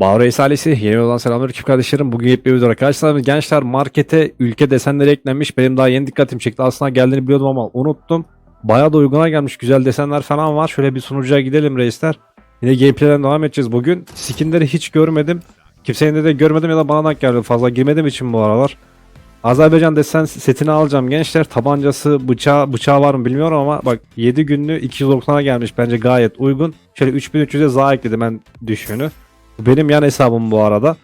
Bağır Esalesi yeni olan selamlar ekip kardeşlerim. Bugün yepyeni bir video arkadaşlar. Gençler markete ülke desenleri eklenmiş. Benim daha yeni dikkatim çekti. Aslında geldiğini biliyordum ama unuttum. Bayağı da uyguna gelmiş. Güzel desenler falan var. Şöyle bir sunucuya gidelim reisler. Yine gameplay'den devam edeceğiz bugün. Skinleri hiç görmedim. Kimsenin de, de görmedim ya da bana denk geldi. Fazla girmedim için bu aralar. Azerbaycan desen setini alacağım gençler. Tabancası, bıçağı, bıçağı var mı bilmiyorum ama bak 7 günlüğü 290'a gelmiş. Bence gayet uygun. Şöyle 3300'e za ekledim ben düşüğünü. Benim yan hesabım bu arada.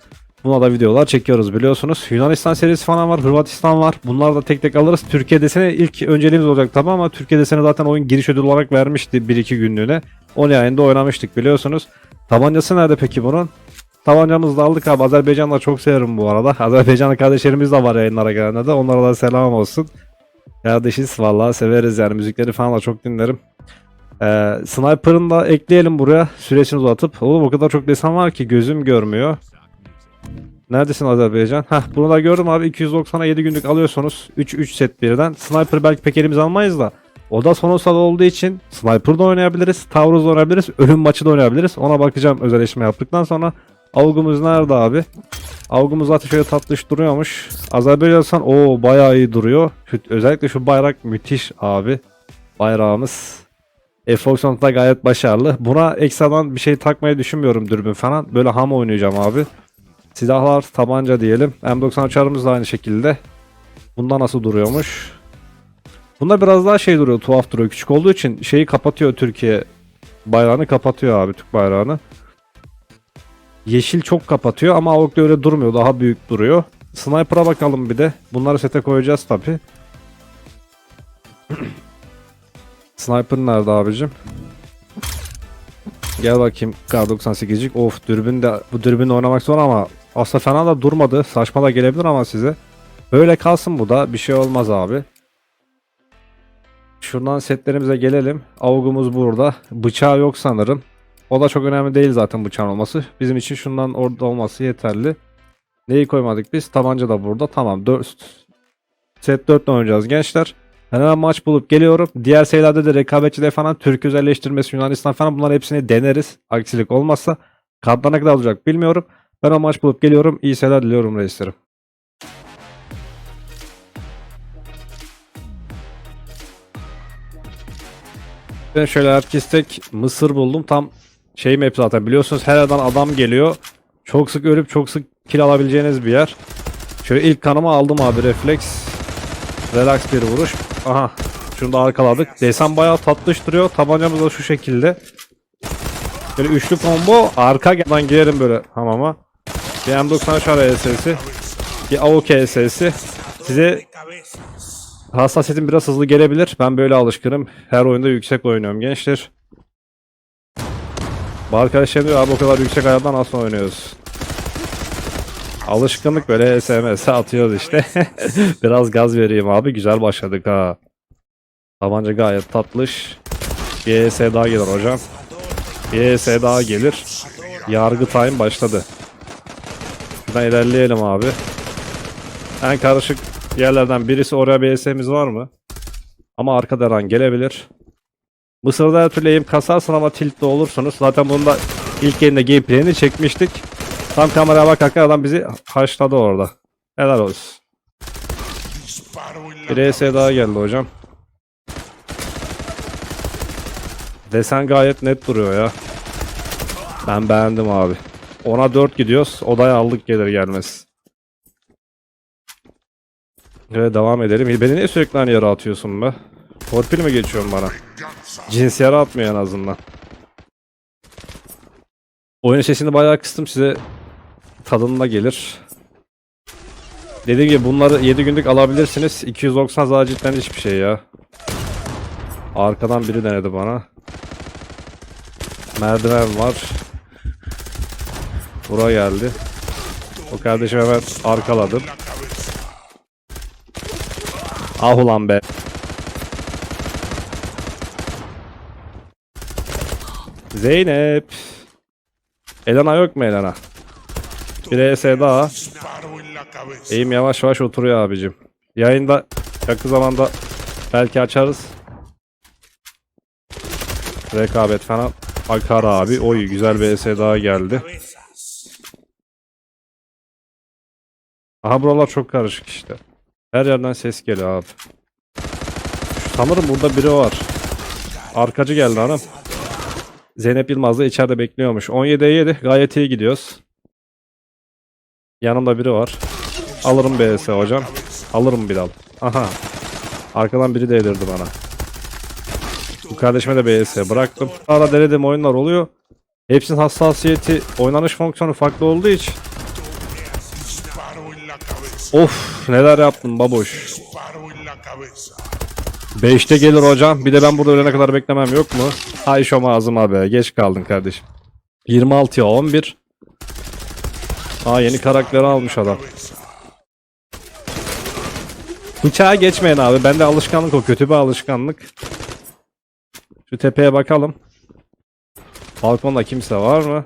Buna da videolar çekiyoruz biliyorsunuz. Yunanistan serisi falan var, Hırvatistan var. Bunları da tek tek alırız. Türkiye deseni ilk önceliğimiz olacak tabi ama Türkiye deseni zaten oyun giriş ödül olarak vermişti 1-2 günlüğüne. 10 ayında oynamıştık biliyorsunuz. Tabancası nerede peki bunun? Tabancamızı da aldık abi. Azerbaycan'da çok severim bu arada. Azerbaycanlı kardeşlerimiz de var yayınlara gelenler de. Onlara da selam olsun. Kardeşiz vallahi severiz yani. Müzikleri falan da çok dinlerim. Ee, Sniper'ın da ekleyelim buraya. Süresini uzatıp. Oğlum o kadar çok desen var ki gözüm görmüyor. Neredesin Azerbaycan? Heh bunu da gördüm abi 290'a 7 günlük alıyorsunuz. 3-3 set birden. Sniper belki pek elimize almayız da. O da son da olduğu için Sniper da oynayabiliriz. Taarruz da oynayabiliriz. Ölüm maçı da oynayabiliriz. Ona bakacağım özelleşme yaptıktan sonra. Avgumuz nerede abi? Avgumuz zaten şöyle tatlış duruyormuş. Azerbaycan o bayağı iyi duruyor. Özellikle şu bayrak müthiş abi. Bayrağımız. F-Foxon da gayet başarılı. Buna ekstradan bir şey takmayı düşünmüyorum dürbün falan. Böyle ham oynayacağım abi. Silahlar, tabanca diyelim. M93'larımız da aynı şekilde. Bunda nasıl duruyormuş? Bunda biraz daha şey duruyor, tuhaf duruyor. Küçük olduğu için şeyi kapatıyor Türkiye. Bayrağını kapatıyor abi Türk bayrağını. Yeşil çok kapatıyor ama AWP'de öyle durmuyor. Daha büyük duruyor. Sniper'a bakalım bir de. Bunları sete koyacağız tabi. Sniper nerede abicim? Gel bakayım K98'cik. Of dürbün de bu dürbünle oynamak zor ama aslında fena da durmadı. Saçma da gelebilir ama size. Böyle kalsın bu da. Bir şey olmaz abi. Şuradan setlerimize gelelim. Avgumuz burada. Bıçağı yok sanırım. O da çok önemli değil zaten bıçağın olması. Bizim için şundan orada olması yeterli. Neyi koymadık biz? Tabanca da burada. Tamam. 4 set 4 oynayacağız gençler. Ben hemen maç bulup geliyorum. Diğer şeylerde de rekabetçide falan Türk özelleştirmesi Yunanistan falan bunların hepsini deneriz. Aksilik olmazsa. Kartlar ne kadar olacak bilmiyorum. Ben o maç bulup geliyorum. İyi seyirler diliyorum reislerim. Ben şöyle herkes tek Mısır buldum. Tam şey map zaten biliyorsunuz her yerden adam geliyor. Çok sık ölüp çok sık kill alabileceğiniz bir yer. Şöyle ilk kanımı aldım abi refleks. Relax bir vuruş. Aha. Şunu da arkaladık. Desen bayağı tatlış duruyor. Tabancamız da şu şekilde. Böyle üçlü combo. Arka yandan girerim böyle hamama. Bir M93 ESS'i. Bir AOK ESS'i. Size hassasiyetim biraz hızlı gelebilir. Ben böyle alışkınım. Her oyunda yüksek oynuyorum gençler. Arkadaşlarım diyor abi o kadar yüksek ayardan nasıl oynuyoruz? Alışkınlık böyle SMS atıyoruz işte. Biraz gaz vereyim abi. Güzel başladık ha. Tabanca gayet tatlış. ES daha gelir hocam. ES daha gelir. Yargı time başladı. Şuradan ilerleyelim abi. En karışık yerlerden birisi oraya bir ES'miz var mı? Ama arkadan an gelebilir. Mısır'da her türlü aim kasarsın ama tiltli olursunuz. Zaten bunu da ilk yayında gameplay'ini çekmiştik. Tam kameraya bakarken adam bizi haşladı orada. Helal olsun. Bir ES daha geldi hocam. Desen gayet net duruyor ya. Ben beğendim abi. Ona 4 gidiyoruz. Odaya aldık gelir gelmez. Evet devam edelim. Beni niye sürekli aynı yere atıyorsun be? Torpil mi geçiyorsun bana? Cins yere atmıyor en azından. Oyun sesini bayağı kıstım size tadında gelir. Dediğim gibi bunları 7 günlük alabilirsiniz. 290 zaten cidden hiçbir şey ya. Arkadan biri denedi bana. Merdiven var. Buraya geldi. O kardeşim hemen arkaladım. Ah ulan be. Zeynep. Elena yok mu Elena? Bir ES daha. Eğim yavaş yavaş oturuyor abicim. Yayında yakın zamanda belki açarız. Rekabet falan. Akar abi. Oy güzel bir ES daha geldi. Aha buralar çok karışık işte. Her yerden ses geliyor abi. Sanırım burada biri var. Arkacı geldi hanım. Zeynep Yılmaz da içeride bekliyormuş. 17'ye 7 gayet iyi gidiyoruz. Yanımda biri var. Alırım BS hocam. Alırım Bilal. Aha. Arkadan biri değdirdi bana. Bu kardeşime de BS bıraktım. Ara denediğim oyunlar oluyor. Hepsinin hassasiyeti, oynanış fonksiyonu farklı olduğu için. Of neler yaptım baboş. Disparo en la cabeza. 5'te gelir hocam. Bir de ben burada ölene kadar beklemem yok mu? Hay şom ağzıma be. Geç kaldın kardeşim. 26'ya 11. Aa yeni karakteri almış adam. Bıçağa geçmeyin abi. Bende alışkanlık o. Kötü bir alışkanlık. Şu tepeye bakalım. Balkonda kimse var mı?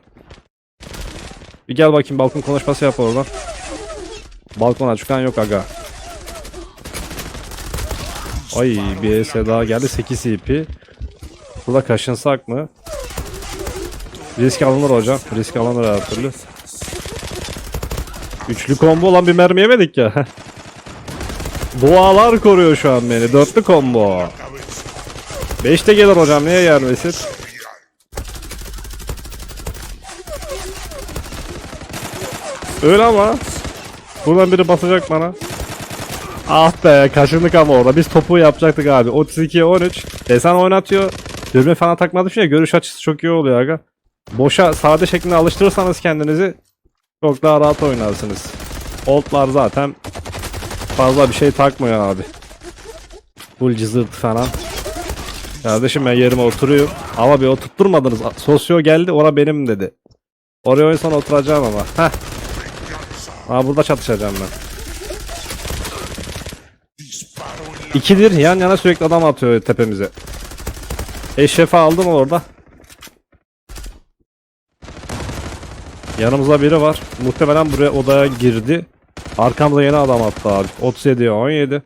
Bir gel bakayım balkon konuşması yap oradan. Balkona çıkan yok aga. Ay bir ES daha geldi 8 CP. Burada kaşınsak mı? Risk alınır hocam. Risk alınır her türlü. Üçlü combo olan bir mermi yemedik ya. Boğalar koruyor şu an beni. Dörtlü combo. Beşte gelir hocam. Niye gelmesin? Öyle ama. Buradan biri basacak bana. Ah be kaşındık ama orada. Biz topu yapacaktık abi. 32'ye 13. Desen oynatıyor. Dürbün falan takmadım ya. Görüş açısı çok iyi oluyor aga. Boşa sade şeklinde alıştırırsanız kendinizi çok daha rahat oynarsınız. Old'lar zaten fazla bir şey takmıyor abi. Full cızırtı falan. Kardeşim ben yerime oturuyorum. Ama bir oturtturmadınız. Sosyo geldi ora benim dedi. Oraya oyun sonra oturacağım ama. Heh. Aa burada çatışacağım ben. İkidir yan yana sürekli adam atıyor tepemize. Eşref'i aldım orada. Yanımızda biri var. Muhtemelen buraya odaya girdi. Arkamda yeni adam attı abi. 37 17.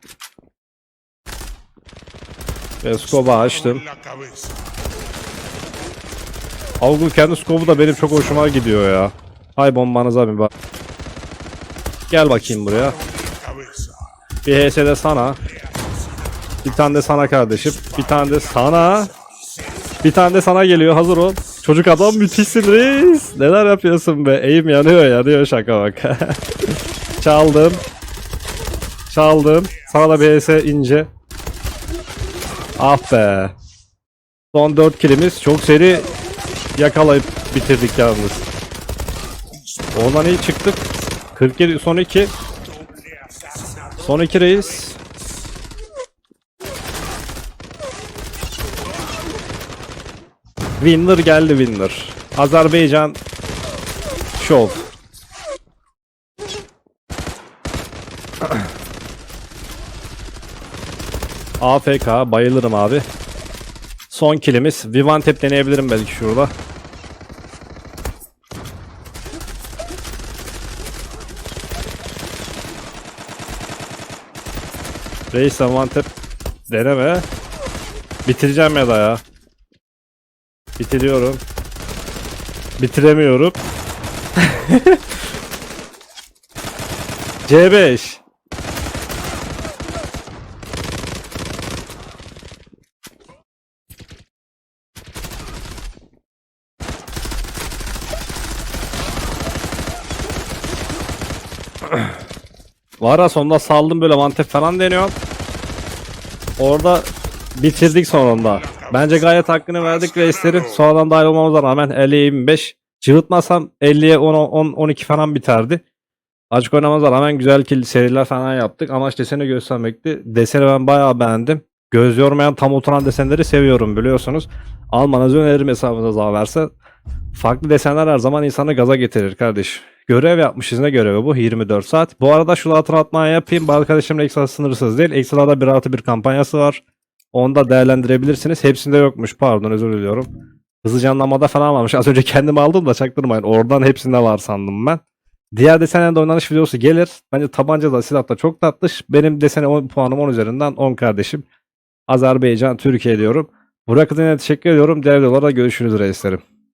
Ve açtım. Avgul kendi scope'u da benim çok hoşuma gidiyor ya. Hay bombanıza bir bak. Gel bakayım buraya. Bir HS'de sana. Bir tane de sana kardeşim. Bir tane de sana. Bir tane de sana geliyor. Hazır ol. Çocuk adam müthişsin reis. Neler yapıyorsun be? Eğim yanıyor yanıyor şaka bak. Çaldım. Çaldım. Sana da HS ince. Ah be. Son 4 kilimiz. Çok seri yakalayıp bitirdik yalnız. Oradan iyi çıktık. 47 son 2. Son 2 reis. Winner geldi Winner. Azerbaycan Şov. AFK bayılırım abi. Son kilimiz. Vivantep deneyebilirim belki şurada. Reis Vivantep deneme. Bitireceğim ya da ya. Bitiriyorum. Bitiremiyorum. C5. Var ya sonunda saldım böyle mantep falan deniyor. Orada bitirdik sonunda. Bence gayet hakkını verdik reislerin. Sonradan dahil olmamıza rağmen 50'ye 25. Cıvıtmasam 50'ye 10, 10, 12 falan biterdi. Açık oynamamıza rağmen güzel kill seriler falan yaptık. Amaç deseni göstermekti. Deseni ben bayağı beğendim. Göz yormayan tam oturan desenleri seviyorum biliyorsunuz. Almanızı öneririm hesabınıza varsa. Farklı desenler her zaman insanı gaza getirir kardeş. Görev yapmışız ne görevi bu 24 saat. Bu arada şu hatırlatmayı yapayım. Bazı arkadaşlarımın ekstra sınırsız değil. Ekstralarda 1 artı 1 kampanyası var. Onu da değerlendirebilirsiniz. Hepsinde yokmuş pardon özür diliyorum. Hızlıca anlamada falan varmış. Az önce kendim aldım da çaktırmayın. Oradan hepsinde var sandım ben. Diğer desenlerde oynanış videosu gelir. Bence tabanca da silah da çok tatlış. Benim desene 10 puanım 10 üzerinden 10 kardeşim. Azerbaycan, Türkiye diyorum. Burak Kızı'na teşekkür ediyorum. Diğer videolarda görüşürüz reislerim.